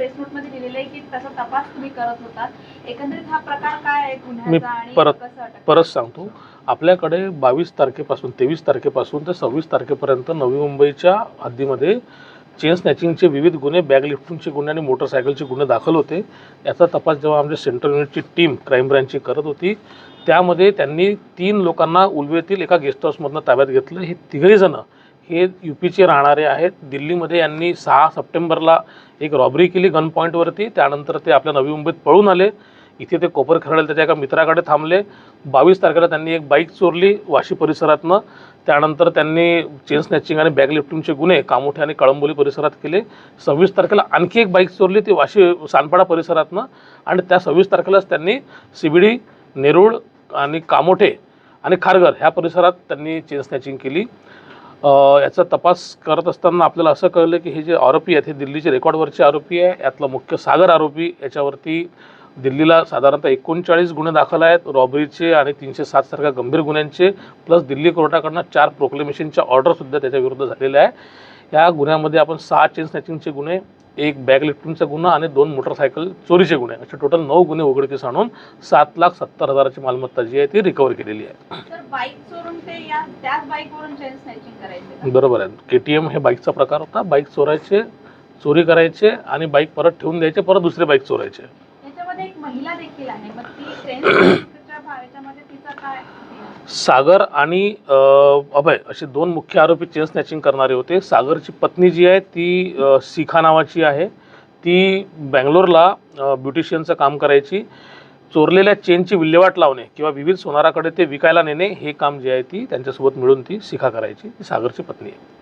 Press नोटमध्ये लिहिलेलं आहे की त्याचा तपास तुम्ही करत होतात एकंदरीत हा प्रकार काय आहे मी गुन्ह्याचा आणि परत कसं अटक परत सांगतो. आपल्याकडे बावीस तारखेपासून तेवीस तारखेपासून ते सव्वीस तारखेपर्यंत नवी मुंबईच्या हद्दीमध्ये चेन स्नॅचिंगचे विविध गुन्हे बॅग लिफ्टिंगचे गुन्हे आणि मोटरसायकलचे गुन्हे दाखल होते. याचा तपास जेव्हा आमच्या सेंट्रल युनिटची टीम क्राईम ब्रँचची करत होती त्यामध्ये त्यांनी तीन लोकांना उलवेतील एका गेस्ट हाऊसमधनं ताब्यात घेतलं. हे तिघही जणं हे यू पीचे राहणारे आहेत. दिल्लीमध्ये यांनी सहा सप्टेंबरला एक रॉबरी केली गन पॉईंटवरती त्यानंतर ते आपल्या नवी मुंबईत पळून आले. इथे ते कोपर खरडले त्याच्या एका मित्राकडे थांबले. बावीस तारखेला त्यांनी एक बाईक चोरली वाशी परिसरातनं. त्यानंतर त्यांनी चेन स्नॅचिंग आणि बॅग लिफ्टिंगचे गुन्हे कामोठे आणि कळंबोली परिसरात केले. सव्वीस तारखेला आणखी एक बाईक चोरली ती वाशी सानपाडा परिसरातनं. आणि त्या सव्वीस तारखेलाच त्यांनी सिबिडी नेरूळ आणि कामोठे आणि खारघर ह्या परिसरात त्यांनी चेन स्नॅचिंग केली. याचा तपास करत असताना आपल्याला असं कळलं की हे जे आरोपी आहेत हे दिल्लीचे रेकॉर्डवरचे आरोपी आहे. यातला मुख्य सागर आरोपी याच्यावरती दिल्लीला साधारणतः एकोणचाळीस गुन्हे दाखल आहेत. रॉबरीचे आणि तीनशे सात सारख्या गंभीर गुन्ह्यांचे प्लस दिल्ली कोर्टाकडनं चार प्रोक्लेमेशनच्या ऑर्डरसुद्धा त्याच्याविरुद्ध झालेल्या आहे या गुन्ह्यामध्ये आपण सहा चेन स्नॅचिंगचे गुन्हे एक बॅग लिफ्टिंगचा गुन्हा आणि दोन मोटरसायकल चोरीचे गुन्हे. असे टोटल नऊ गुन्हे उघडकीस आणून सात लाख सत्तर हजाराची मालमत्ता जी आहे ती रिकवर केलेली आहे? बरोबर आहे. के टी एम हे बाईकचा प्रकार होता. बाईक चोरायचे चोरी करायचे आणि बाईक परत ठेवून द्यायचे परत दुसरे बाईक चोरायचे याच्यामध्ये एक महिला देखील आहे मग ती चेन स्नॅचिंगच्या भा- याच्यामध्ये तिचा काय सागर आणि अभय असे दोन मुख्य आरोपी चेन स्नॅचिंग करणारे होते. सागरची पत्नी जी आहे ती शिखा नावाची आहे. ती बँगलोरला ब्युटिशियनचं काम करायची. चोरलेल्या चेनची विल्हेवाट लावणे किंवा विविध सोनाराकडे ते विकायला नेणे हे काम जे आहे ती त्यांच्यासोबत मिळून ती शिखा करायची. ती सागरची पत्नी आहे.